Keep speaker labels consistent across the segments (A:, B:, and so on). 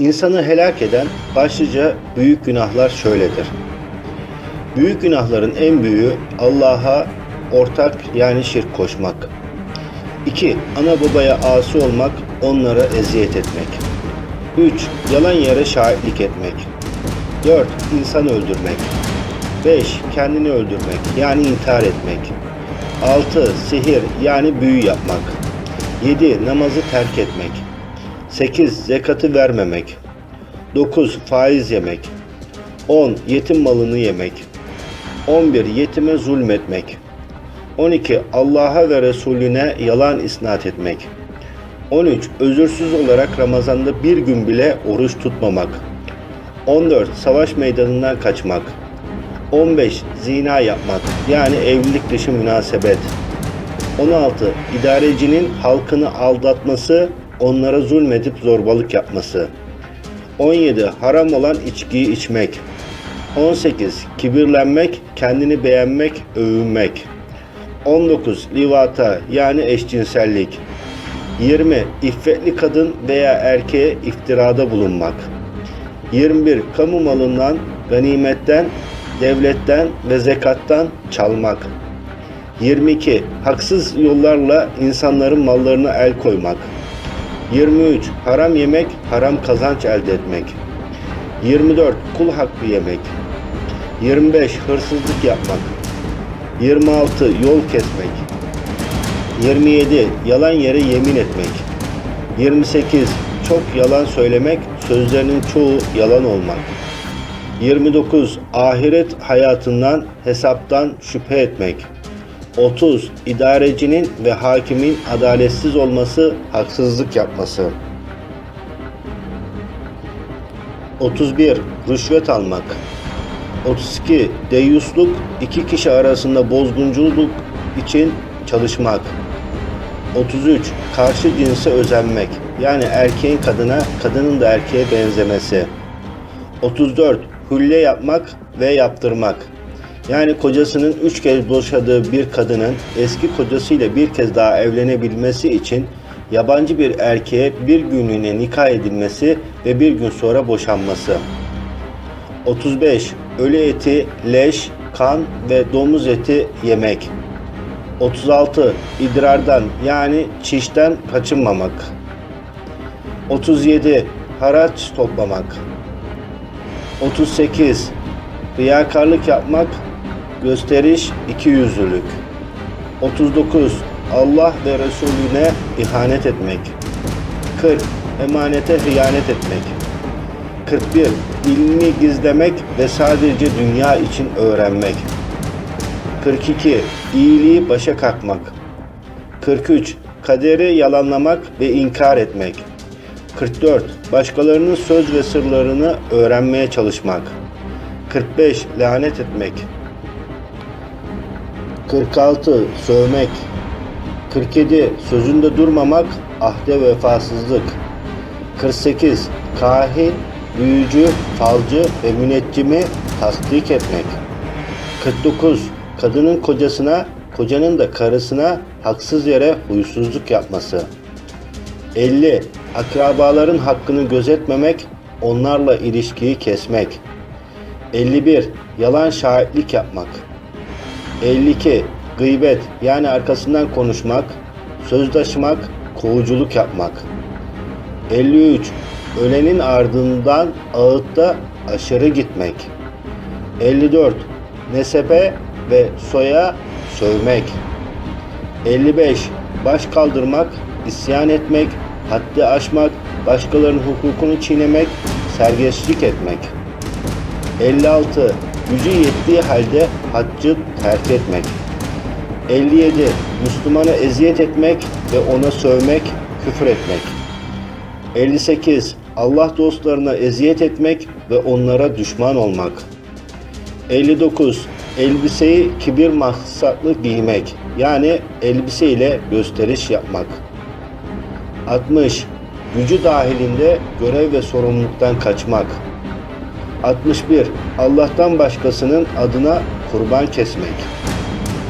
A: İnsanı helak eden başlıca büyük günahlar şöyledir. Büyük günahların en büyüğü Allah'a ortak yani şirk koşmak. 2. Ana babaya asi olmak, onlara eziyet etmek. 3. Yalan yere şahitlik etmek. 4. İnsan öldürmek. 5. Kendini öldürmek yani intihar etmek. 6. Sihir yani büyü yapmak. 7. Namazı terk etmek. 8. Zekatı vermemek. 9. Faiz yemek. 10. Yetim malını yemek. 11. Yetime zulmetmek. 12. Allah'a ve Resulüne yalan isnat etmek. 13. Özürsüz olarak Ramazan'da bir gün bile oruç tutmamak. 14. Savaş meydanından kaçmak. 15. Zina yapmak yani evlilik dışı münasebet. 16. İdarecinin halkını aldatması, onlara zulmedip zorbalık yapması. 17. Haram olan içkiyi içmek. 18. Kibirlenmek, kendini beğenmek, övünmek. 19. Livata yani eşcinsellik. 20. İffetli kadın veya erkeğe iftirada bulunmak. 21. Kamu malından, ganimetten, devletten ve zekattan çalmak. 22. Haksız yollarla insanların mallarına el koymak. 23. Haram yemek, haram kazanç elde etmek. 24. Kul hakkı yemek. 25. Hırsızlık yapmak. 26. Yol kesmek. 27. Yalan yere yemin etmek. 28. Çok yalan söylemek, sözlerinin çoğu yalan olmak. 29. Ahiret hayatından, hesaptan şüphe etmek. 30. İdarecinin ve hakimin adaletsiz olması, haksızlık yapması. 31. Rüşvet almak. 32. Deyyusluk, iki kişi arasında bozgunculuk için çalışmak. 33. Karşı cinse özenmek. Yani erkeğin kadına, kadının da erkeğe benzemesi. 34. Hülle yapmak ve yaptırmak. Yani kocasının üç kez boşadığı bir kadının eski kocasıyla bir kez daha evlenebilmesi için yabancı bir erkeğe bir günlüğüne nikah edilmesi ve bir gün sonra boşanması. 35. Ölü eti, leş, kan ve domuz eti yemek. 36. İdrardan yani çişten kaçınmamak. 37. Haraç toplamak. 38. Riyakarlık yapmak, gösteriş, ikiyüzlülük. 39. Allah ve Resulüne ihanet etmek. 40. Emanete hıyanet etmek. 41. İlmi gizlemek ve sadece dünya için öğrenmek. 42. İyiliği başa kalkmak. 43. Kaderi yalanlamak ve inkar etmek. 44. Başkalarının söz ve sırlarını öğrenmeye çalışmak. 45. Lanet etmek. 46. Sövmek. 47. Sözünde durmamak, ahde vefasızlık. 48. Kahin, büyücü, falcı ve müneccimi tasdik etmek. 49. Kadının kocasına, kocanın da karısına haksız yere huysuzluk yapması. 50. Akrabaların hakkını gözetmemek, onlarla ilişkiyi kesmek. 51. Yalan şahitlik yapmak. 52. Gıybet yani arkasından konuşmak, sözdaşmak, kovuculuk yapmak. 53. Ölenin ardından ağıtta aşırı gitmek. 54. Nesebe ve soya sövmek. 55. Baş kaldırmak, isyan etmek, haddi aşmak, başkalarının hukukunu çiğnemek, sergeçlik etmek. 56. Gücü yettiği halde haccı terk etmek. 57. Müslümana eziyet etmek ve ona sövmek, küfür etmek. 58. Allah dostlarına eziyet etmek ve onlara düşman olmak. 59. Elbiseyi kibir maksatlı giymek. Yani elbise ile gösteriş yapmak. 60. Gücü dahilinde görev ve sorumluluktan kaçmak. 61. Allah'tan başkasının adına kurban kesmek.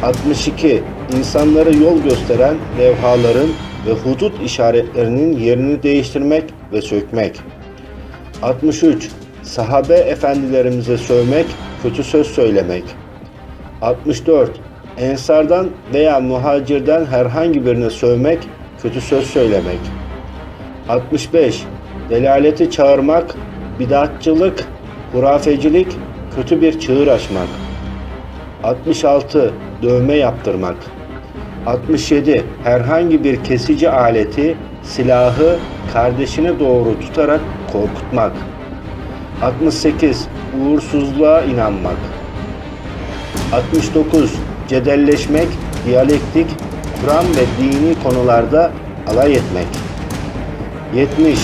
A: 62. İnsanlara yol gösteren levhaların ve hudut işaretlerinin yerini değiştirmek ve sökmek. 63. Sahabe efendilerimize sövmek, kötü söz söylemek. 64. Ensardan veya muhacirden herhangi birine sövmek, kötü söz söylemek. 65. Delaleti çağırmak, bidatçılık, hurafecilik, kötü bir çığır açmak. 66. Dövme yaptırmak. 67. Herhangi bir kesici aleti, silahı kardeşine doğru tutarak korkutmak. 68. Uğursuzluğa inanmak. 69. Cedelleşmek, diyalektik, Kur'an ve dini konularda alay etmek. 70.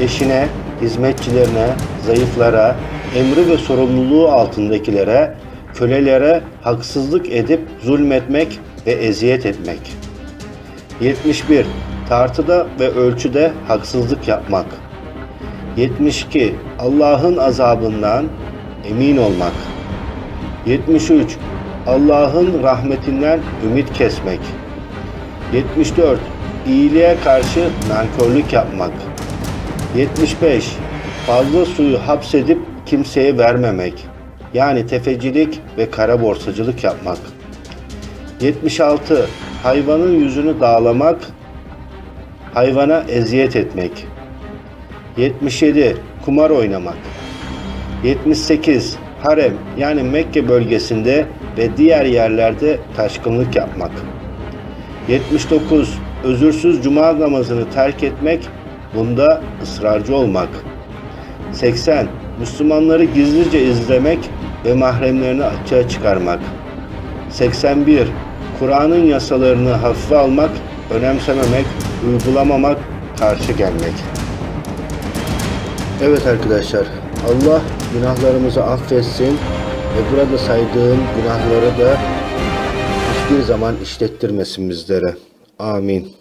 A: Eşine, hizmetçilerine, zayıflara, emri ve sorumluluğu altındakilere, kölelere haksızlık edip zulmetmek ve eziyet etmek. 71. Tartıda ve ölçüde haksızlık yapmak. 72. Allah'ın azabından emin olmak. 73. Allah'ın rahmetinden ümit kesmek. 74. İyiliğe karşı nankörlük yapmak. 75. Fazla suyu hapsedip kimseye vermemek. Yani tefecilik ve kara borsacılık yapmak. 76. Hayvanın yüzünü dağlamak, hayvana eziyet etmek. 77. Kumar oynamak. 78. Harem yani Mekke bölgesinde ve diğer yerlerde taşkınlık yapmak. 79. Özürsüz cuma namazını terk etmek, bunda ısrarcı olmak. 80. Müslümanları gizlice izlemek ve mahremlerini açığa çıkarmak. 81. Kur'an'ın yasalarını hafife almak, önemsememek, uygulamamak, karşı gelmek. Evet arkadaşlar, Allah günahlarımızı affetsin ve burada saydığım günahları da hiçbir zaman işlettirmesin bizlere. Amin.